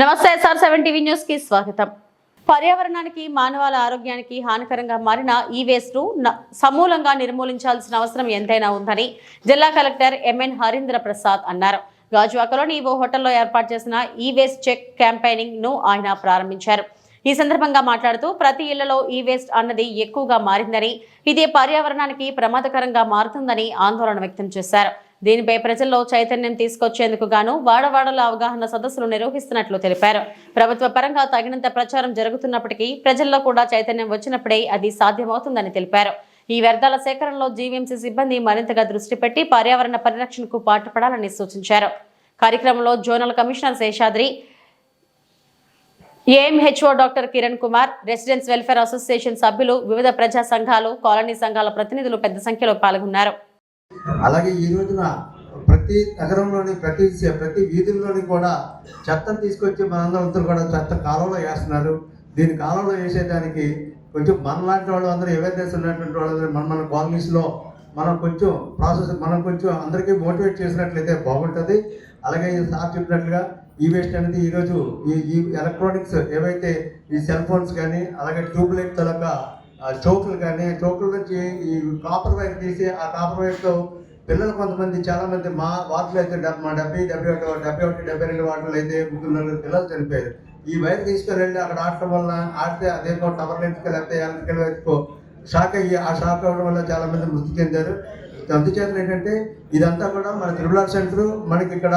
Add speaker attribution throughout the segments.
Speaker 1: నమస్తే SR seven TV న్యూస్కి స్వాగతం. పర్యావరణానికి మానవాల ఆరోగ్యానికి హానికరంగా మారిన ఈ వేస్ట్ను సమూలంగా నిర్మూలించాల్సిన అవసరం ఎంతైనా ఉందని జిల్లా కలెక్టర్ ఎంఎన్ హరీంద్ర ప్రసాద్ అన్నారు గాజువాకలోని ఓ హోటల్లో ఏర్పాటు చేసిన ఈ వేస్ట్ చెక్ క్యాంపెయినింగ్ను ఆయన ప్రారంభించారు. ఈ సందర్భంగా మాట్లాడుతూ ప్రతి ఇళ్ళలో ఈ వేస్ట్ అన్నది ఎక్కువగా మారిందని ఇది పర్యావరణానికి ప్రమాదకరంగా మారుతుందని ఆందోళన వ్యక్తం చేశారు. దీనిపై ప్రజల్లో చైతన్యం తీసుకొచ్చేందుకు గాను వాడవాడల అవగాహన సదస్సులు నిర్వహిస్తున్నట్లు తెలిపారు. ప్రభుత్వ పరంగా తగినంత ప్రచారం జరుగుతున్నప్పటికీ ప్రజల్లో కూడా చైతన్యం వచ్చినప్పుడే అది సాధ్యమవుతుందని తెలిపారు. ఈ వ్యర్థాల సేకరణలో జీవీఎంసీ సిబ్బంది మరింతగా దృష్టి పెట్టి పర్యావరణ పరిరక్షణకు పాటుపడాలని సూచించారు. కార్యక్రమంలో zonal commissioner Seshadri AMHO doctor Kiran Kumar residence welfare association సభ్యులు వివిధ ప్రజా సంఘాలు కాలనీ సంఘాల ప్రతినిధులు పెద్ద సంఖ్యలో పాల్గొన్నారు.
Speaker 2: అలాగే ఈ రోజున ప్రతి నగరంలోని ప్రతి ప్రతి వీధుల్లోని కూడా చెత్తను తీసుకొచ్చి మనందరంతా కూడా చెత్త కాలంలో వేస్తున్నారు. దీని కాలంలో వేసేదానికి కొంచెం మనలాంటి వాళ్ళు అందరూ అవేర్నెస్ ఉన్నటువంటి వాళ్ళు మన మన కాలనీస్లో మనం కొంచెం ప్రాసెస్ మనం కొంచెం అందరికీ మోటివేట్ చేసినట్లయితే బాగుంటుంది. అలాగే ఈ సార్ చెప్పినట్లుగా ఈ వేస్ట్ అనేది ఈరోజు ఈ ఈ ఎలక్ట్రానిక్స్ ఏవైతే ఈ సెల్ ఫోన్స్ కానీ అలాగే ట్యూబ్ లైట్ తలక చౌకులు కానీ చౌకుల నుంచి ఈ కాపర్ వైర్ తీసి ఆ కాపర్ వైర్తో పిల్లలు కొంతమంది చాలా మంది మా వార్డులో అయితే డెబ్- మా డెబ్బై డెబ్బై ఒకటి డెబ్బై ఒకటి డెబ్బై రెండు వార్డులు అయితే ముగ్గురు నలుగురు పిల్లలు చనిపోయారు. ఈ వైర్ తీసుకొని వెళ్ళి అక్కడ ఆడటం వల్ల ఆడితే అదేమో టవర్ లెన్స్కి లేకపోతే ఎలక్ట్రికల్ వైర్కో షాక్ అయ్యి ఆ షాక్ అవ్వడం వల్ల చాలా మంది మృతి చెందారు. అందుచేత ఏంటంటే ఇదంతా కూడా మన త్రిబుల్ సెంటర్ మనకి ఇక్కడ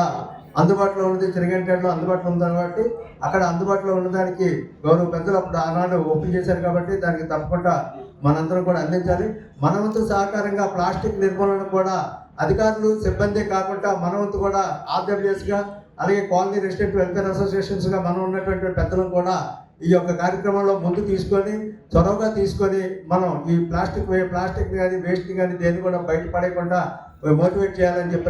Speaker 2: అందుబాటులో ఉన్నది చిరగంటలో అందుబాటులో ఉంది కాబట్టి అక్కడ అందుబాటులో ఉన్నదానికి గౌరవ పెద్దలు అప్పుడు ఆనాడు ఓపెన్ చేశారు కాబట్టి దానికి తప్పకుండా మనందరం కూడా అందించాలి. మనవంతు సహకారంగా ప్లాస్టిక్ నిర్మూలన కూడా అధికారులు సిబ్బంది కాకుండా మనవంతు కూడా ఆర్డబ్ల్యూఎస్గా అలాగే కాలనీ రెసిడెంట్ వెల్ఫేర్ అసోసియేషన్స్గా మనం ఉన్నటువంటి పెద్దలు కూడా ఈ యొక్క కార్యక్రమంలో ముందు తీసుకొని చొరవగా తీసుకొని మనం ఈ ప్లాస్టిక్ వే ప్లాస్టిక్ కానీ వేస్ట్ కానీ దేన్ని కూడా బయటపడకుండా మోటివేట్ చేయాలని చెప్పారు